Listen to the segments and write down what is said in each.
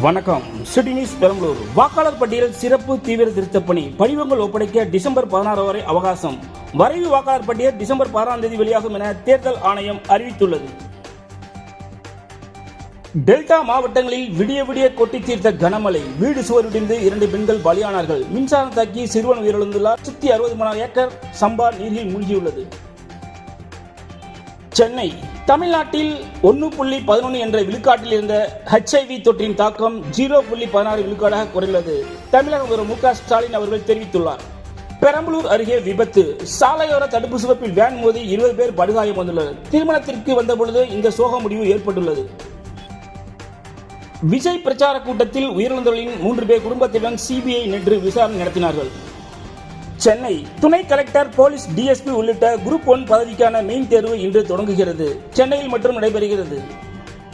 வணக்கம். City news Perambalur. வாக்காளர் பட்டியல் சிறப்பு தீவிர திருத்தப் பணி. படிவங்கள் ஒப்படைக்க டிசம்பர் பதினாறு வரை அவகாசம். வரைவு வாக்காளர் பட்டியல் டிசம்பர் பதினாறாம் தேதி வெளியாகும் என தேர்தல் ஆணையம் அறிவித்துள்ளது. டெல்டா மாவட்டங்களில் விடிய விடிய கொட்டி தீர்த்த கனமழை. வீடு சுவர் விடிந்து இரண்டு பெண்கள் பலியானார்கள். மின்சாரம் தாக்கி சிறுவன் உயிரிழந்துள்ளார். சுத்தி அறுபது மூணாயிரம் ஏக்கர் சம்பா நீரில் மூழ்கியுள்ளது. சென்னை. தமிழ்நாட்டில் ஒன்று புள்ளி பதினொன்று என்ற விழுக்காட்டில் இருந்த ஹெச்ஐவி தொற்றின் தாக்கம் ஜீரோ புள்ளி பதினாறு விழுக்காடாக குறைந்துள்ளது. தமிழக முதல்வர் மு ஸ்டாலின் அவர்கள் தெரிவித்துள்ளார். பெரம்பலூர் அருகே விபத்து. சாலையோர தடுப்பு சிவப்பில் வேன் மோதி இருபது பேர் படுகாயம் வந்துள்ளனர் திருமணத்திற்கு வந்தபொழுது இந்த சோக முடிவு ஏற்பட்டுள்ளது. விஜய் பிரச்சார கூட்டத்தில் உயிரிழந்தவர்களின் மூன்று பேர் குடும்பத்துடன் சிபிஐ நேற்று விசாரணை நடத்தினார்கள். சென்னை துணை கலெக்டர் போலீஸ் டிஎஸ்பி உள்ளிட்ட குரூப் ஒன் பதவிக்கான மெயின் தேர்வு இன்று தொடங்குகிறது. சென்னையில் மட்டும் நடைபெறுகிறது.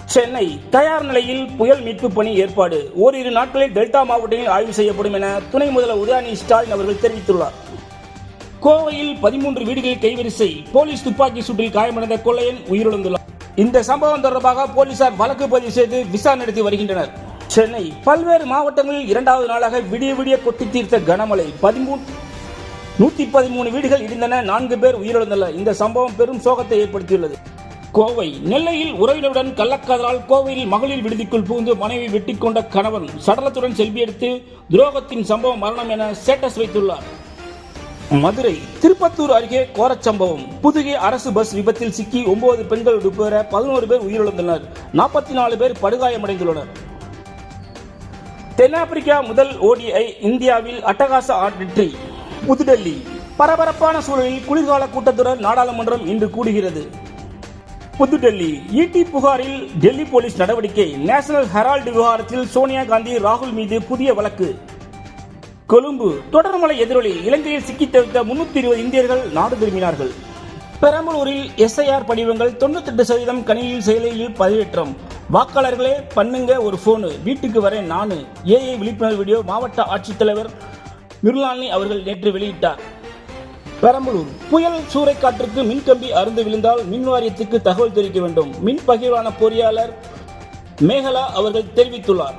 சென்னை தயார் நிலையில் புயல் மீட்பு பணி ஏற்பாடு. ஓரிரு நாட்களில் டெல்டா மாவட்டங்களில் ஆய்வு செய்யப்படும் என துணை முதல்வர் உதயநிதி ஸ்டாலின் அவர்கள் தெரிவித்துள்ளார். கோவையில் பதிமூன்று வீடுகளில் கைவரிசை. போலீஸ் துப்பாக்கி சூட்டில் காயமடைந்த கொள்ளையன் உயிரிழந்துள்ளார். இந்த சம்பவம் தொடர்பாக போலீசார் வழக்கு பதிவு செய்து விசாரணை நடத்தி வருகின்றனர். சென்னை பல்வேறு மாவட்டங்களில் இரண்டாவது நாளாக விடிய விடிய கொட்டி தீர்த்த கனமழை. பதிமூன்று நூத்தி பதிமூணு வீடுகள் இடிந்தன நான்கு பேர் உயிரிழந்தனர். இந்த சம்பவம் பெரும் சோகத்தை ஏற்படுத்தியுள்ளது. கோவை நெல்லையில் உறவினருடன் கள்ளக்காதலால் கோவையில் மகளிர் விடுதிக்குள் புகுந்து மனைவி வெட்டிக் கொண்ட கணவன் சடலத்துடன் செல்வி எடுத்து துரோகத்தின் சம்பவம் மரணம் என ஸ்டேட்டஸ் வைத்துள்ளார். மதுரை திருப்பத்தூர் அருகே கோரச்சம்பவம் புதுகை அரசு பஸ் விபத்தில் சிக்கி ஒன்பது பெண்கள் உட்பட பதினோரு பேர் உயிரிழந்தனர். நாற்பத்தி நாலு பேர் படுகாயமடைந்துள்ளனர். தென்னாப்பிரிக்கா முதல் ஓடிஐ இந்தியாவில் அட்டகாச ஆட் வெற்றி புதுடெல்லி. பரபரப்பான சூழலில் குளிர்கால கூட்டத்தொடர் நாடாளுமன்றம் இன்று கூடுகிறது. புதுடெல்லி ஈட்டி புகாரில் டெல்லி போலீஸ் நடவடிக்கை நேஷனல் ஹெரால்டு விவகாரத்தில் சோனியா காந்தி ராகுல் மீது புதிய வழக்கு. கொழும்பு தொடர்மலை எதிரொலி இலங்கையில் சிக்கித் தவித்த முன்னூத்தி இருபது இந்தியர்கள் நாடு திரும்பினார்கள். பெரம்பலூரில் எஸ்ஐஆர் படிவங்கள் தொண்ணூத்தெட்டு சதவீதம் கணினியில் செயலியில் பதிவேற்றம். வாக்காளர்களே பண்ணுங்க ஒரு போனு வீட்டுக்கு வரேன் நானு. ஏஐ விழிப்புணர்வு வீடியோ மாவட்ட ஆட்சித்தலைவர் மிருளானி அவர்கள் நேற்று வெளியிட்டார். பெரம்பலூர். புயல் சூறைக்காற்றுக்கு மின்கம்பி அருந்து விழுந்தால் மின் வாரியத்துக்கு தகவல் தெரிவிக்க வேண்டும். மின் பகிர்வான பொறியாளர் மேகலா அவர்கள் தெரிவித்துள்ளார்.